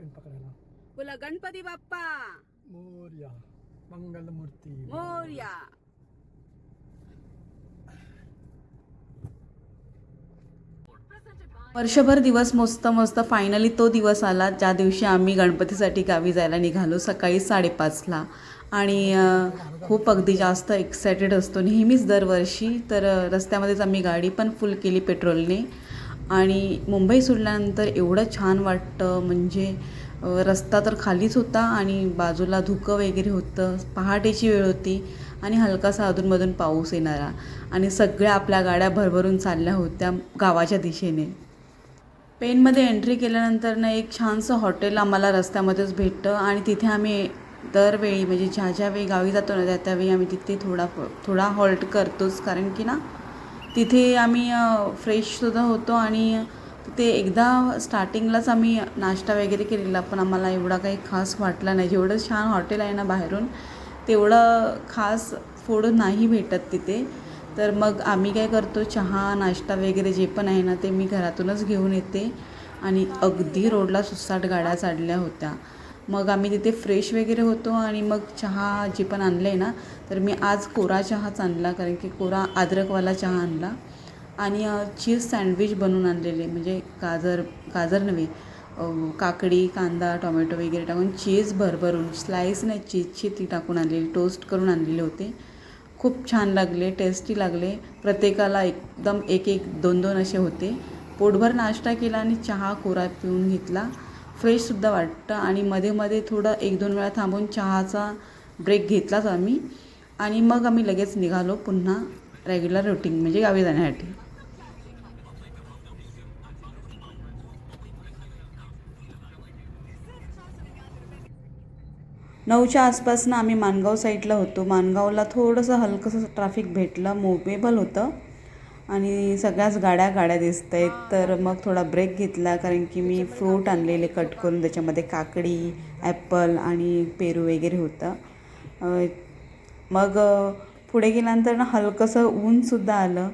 Pen पकडायला बोला गणपती बाप्पा मोर्या मंगलमूर्ती मोर्या वर्षभर दिवस मस्त मस्त फायनली तो दिवस आला. ज्या दिवशी आम्ही गणपतीसाठी गावी जायला निघालो सकाळी साडेपाचला. आणि खूप अगदी जास्त एक्सायटेड असतो. नेहमीच दरवर्षी तर रस्त्यामध्येच आम्ही गाडी पण फुल केली पेट्रोलने. आणि मुंबई सोडल्यानंतर एवढं छान वाटतं म्हणजे रस्ता तर खालीच होता आणि बाजूला धुकं वगैरे होतं पहाटेची वेळ होती आणि हलकासा अधूनमधून पाऊस येणारा आणि सगळ्या आपल्या गाड्या भरभरून चालल्या होत्या गावाच्या दिशेने. पेनमध्ये एंट्री केल्यानंतर ना एक छानसं हॉटेल आम्हाला रस्त्यामध्येच भेटतं आणि तिथे आम्ही दरवेळी म्हणजे ज्या ज्यावेळी गावी जातो ना त्या त्यावेळी आम्ही तिथे थोडा थोडा हॉल्ट करतोच. कारण की ना तिथे आम्ही फ्रेशसुद्धा होतो आणि तिथे एकदा स्टार्टिंगलाच आम्ही नाश्ता वगैरे केलेला पण आम्हाला एवढा काही खास वाटला नाही. जेवढं छान हॉटेल आहे ना बाहेरून तेवढं खास फूड नाही भेटत तिथे. तर मग आम्ही काय करतो चहा नाश्ता वगैरे जे पण आहे ना ते मी घरातूनच घेऊन येते. आणि अगदी रोडला सुसाट गाड्या चालल्या होत्या. मग आम्ही तिथे फ्रेश वगैरे होतो आणि मग चहा जे पण आणलं आहे ना तर मी आज कोरा चहाच आणला कारण की कोरा अद्रकवाला चहा आणला. आणि चीज सँडविच बनवून आणलेले म्हणजे गाजर गाजर नव्हे काकडी कांदा टोमॅटो वगैरे टाकून चीज भरभरून स्लाईस नाही चीजची ती टाकून आणलेली टोस्ट करून आणलेले होते. खूप छान लागले टेस्टी लागले. प्रत्येकाला एकदम एक एक दोन दोन असे होते. पोटभर नाश्ता केला आणि चहा कोरा पिऊन घेतला. फ्रेशसुद्धा वाटतं आणि मध्ये मध्ये थोडं एक दोन वेळा थांबून चहाचा ब्रेक घेतलाच आम्ही. आणि मग आम्ही लगेच निघालो पुन्हा रेग्युलर रुटीन म्हणजे गावी जाण्यासाठी. नऊच्या आसपासनं आम्ही मानगाव साईडला होतो. मानगावला थोडंसं हलकंसं ट्रॅफिक भेटलं मोवेबल होतं. आणि सगळ्याच गाड्या गाड्या दिसत आहेत तर मग थोडा ब्रेक घेतला कारण की मी फ्रूट आणलेले कट करून त्याच्यामध्ये काकडी ॲपल आणि पेरू वगैरे होतं. मग पुढे गेल्यानंतर ना हलकंसं ऊनसुद्धा आलं.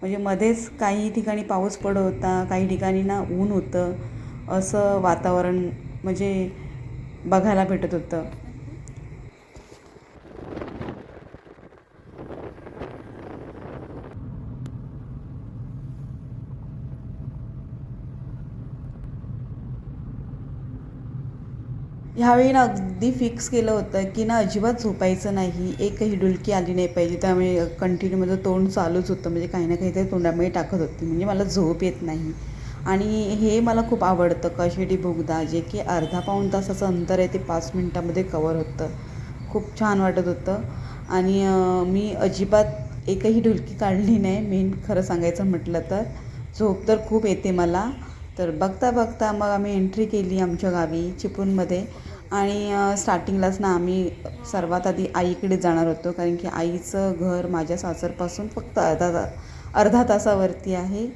म्हणजे मध्येच काही ठिकाणी पाऊस पडत होता काही ठिकाणी ना ऊन होतं. असं वातावरण म्हणजे बघायला भेटत होतं. ह्यावेळी ना अगदी फिक्स केलं होतं की ना अजिबात झोपायचं नाही एकही डुलकी आली नाही पाहिजे. त्यामुळे कंटिन्यू माझं तोंड चालूच होतं. म्हणजे काही ना काहीतरी तोंडामध्ये टाकत होती. म्हणजे मला झोप येत नाही. आणि हे मला खूप आवडतं. कशेडी बोगदा जे की अर्धा पाऊण तासाचं अंतर आहे ते पाच मिनटामध्ये कवर होतं. खूप छान वाटत होतं. आणि मी अजिबात एकही डुलकी काढली नाही. मेन खरं सांगायचं म्हटलं तर. झोप तर खूप येते मला. तर बघता बघता मग आम्ही एंट्री केली आमच्या गावी चिपळूणमध्ये. आणि स्टार्टिंगलाच ना आम्ही सर्वात आधी आईकडे जाणार होतो. कारण की आईचं घर माझ्या सासरपासून फक्त अर्धा ता अर्धा तासावरती आहे.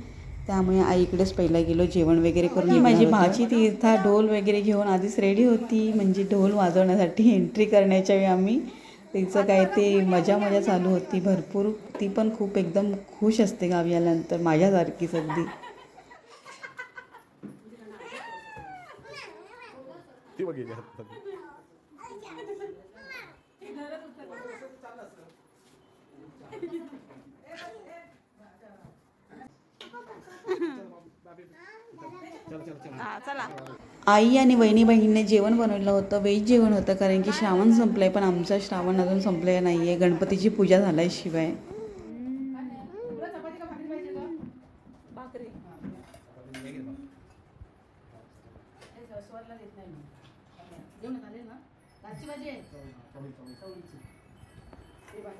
त्यामुळे आईकडेच पहिला गेलो. जेवण वगैरे करून माझी भाची ती इथं ढोल वगैरे घेऊन आधीच रेडी होती. म्हणजे ढोल वाजवण्यासाठी एंट्री करण्याच्या वेळी आम्ही तिचं काय ते मजा मजा चालू होती. भरपूर. ती पण खूप एकदम खुश असते गावी आल्यानंतर. माझ्यासारखीच अगदी. ती हातात. आई आणि वहिनी बहिणीने जेवण बनवलं होतं व्हेज जेवण होतं कारण की श्रावण संपलंय पण आमचं श्रावण अजून संपलेलं नाही आहे गणपतीची पूजा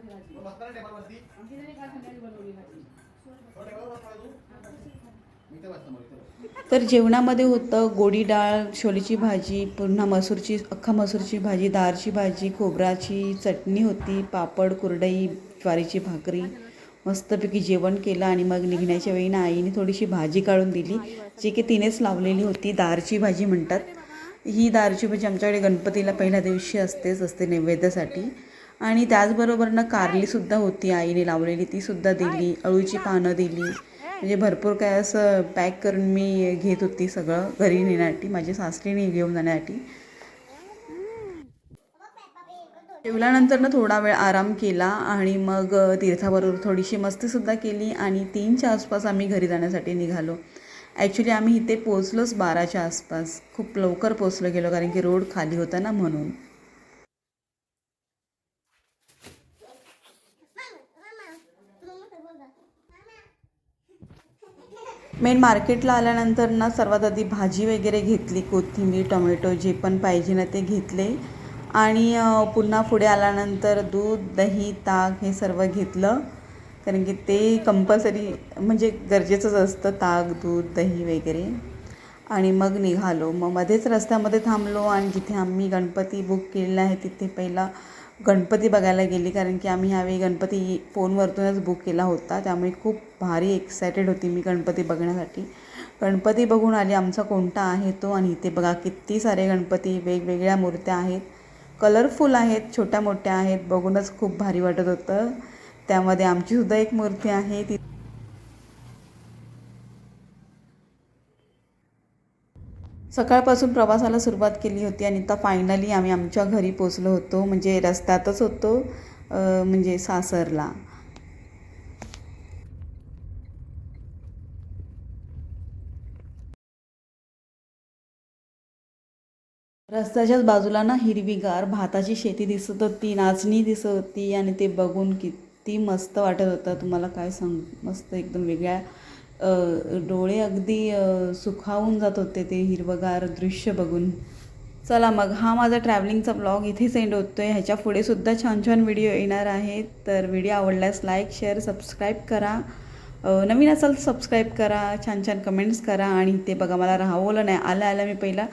झाल्याशिवाय तर जेवणामध्ये होतं गोडी डाळ छोलीची भाजी पुन्हा मसूरची अख्खा मसूरची भाजी दारची भाजी खोबराची चटणी होती पापड कुरडई ज्वारीची भाकरी. मस्तपैकी जेवण केलं आणि मग निघण्याच्या वेळी ना आईने थोडीशी भाजी काढून दिली जी की तिनेच लावलेली होती दारची भाजी म्हणतात. ही दारची भाजी आमच्याकडे गणपतीला पहिल्या दिवशी असतेच असते नैवेद्यासाठी. आणि त्याचबरोबर ना कारलीसुद्धा होती आईने लावलेली तीसुद्धा दिली अळूची पानं दिली. म्हणजे भरपूर काय असं पॅक करून मी घेत होती सगळं घरी नेण्यासाठी माझी सासरीने घेऊन जाण्यासाठी. जेवल्यानंतर ना थोडा वेळ आराम केला आणि मग तीर्थाबरोबर थोडीशी मस्तीसुद्धा केली आणि तीनच्या आसपास आम्ही घरी जाण्यासाठी निघालो. ॲक्च्युली आम्ही इथे पोचलोच बाराच्या आसपास. खूप लवकर पोचलो गेलो कारण की रोड खाली होता ना म्हणून. मेन मार्केटला आल्यानंतर ना सर्वात आधी भाजी वगैरे घेतली कोथिंबीर टोमॅटो जे पण पाहिजे ना ते घेतले. आणि पुन्हा पुढे आल्यानंतर दूध दही ताक हे सर्व घेतलं. कारण की ते कंपल्सरी म्हणजे गरजेचंच असतं ताक दूध दही वगैरे. आणि मग निघालो. मग मध्येच रस्त्यामध्ये थांबलो आणि जिथे आम्ही गणपती बुक केलेला आहे तिथे पहिला गणपती बघायला गेली. कारण की आम्ही ह्यावेळी गणपती फोनवरतूनच बुक केला होता. त्यामुळे खूप भारी एक्सायटेड होती मी गणपती बघण्यासाठी. गणपती बघून आली आमचा कोणता आहे तो आणि इथे बघा किती सारे गणपती वेगवेगळ्या मूर्त्या आहेत. कलरफुल आहेत छोट्या मोठ्या आहेत. बघूनच खूप भारी वाटत होतं. त्यामध्ये आमचीसुद्धा एक मूर्ती आहे. ती सकाळपासून प्रवासाला सुरुवात केली होती आणि आता फायनली आम्ही आमच्या घरी पोचलो होतो. म्हणजे रस्त्यातच होतो म्हणजे सासरला. रस्त्याच्याच बाजूला ना हिरवीगार भाताची शेती दिसत होती नाचणी दिसत होती आणि ते बघून किती मस्त वाटत होतं. तुम्हाला काय सांग? मस्त एकदम वेगळ्या डोळे अगदी सुखावून जात होते ते हिरवगार दृश्य बघून. चला मग हा माझा ट्रॅव्हलिंगचा ब्लॉग इथे सेंड होतो आहे ह्याच्या पुढे सुद्धा छान छान व्हिडिओ येणार आहेत. तर व्हिडिओ आवडल्यास लाईक शेअर सबस्क्राईब करा. नवीन असाल सबस्क्राईब करा छान छान कमेंट्स करा आणि ते बघा मला राहावलं नाही. आलं आलं मी पहिला.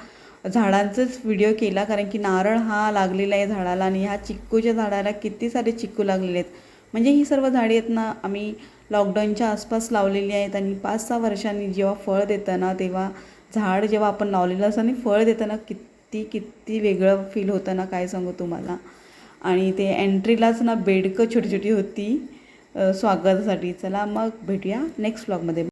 झाडांचाच व्हिडिओ केला कारण की नारळ हा लागलेला आहे झाडाला आणि ह्या चिक्कूच्या झाडाला किती सारे चिक्कू लागलेले आहेत. म्हणजे ही सर्व झाडे आहेत ना आम्ही लॉकडाऊनच्या आसपास लावलेली आहेत आणि पाच सहा वर्षांनी जेव्हा फळ देतं ना तेव्हा झाड जेव्हा आपण लावलेलं असतं आणि फळ देताना किती किती वेगळं फील होतं ना काय सांगू तुम्हाला. आणि ते एंट्रीलाच ना बेडकं छोटी छोटी होती स्वागतासाठी. चला मग भेटूया नेक्स्ट ब्लॉगमध्ये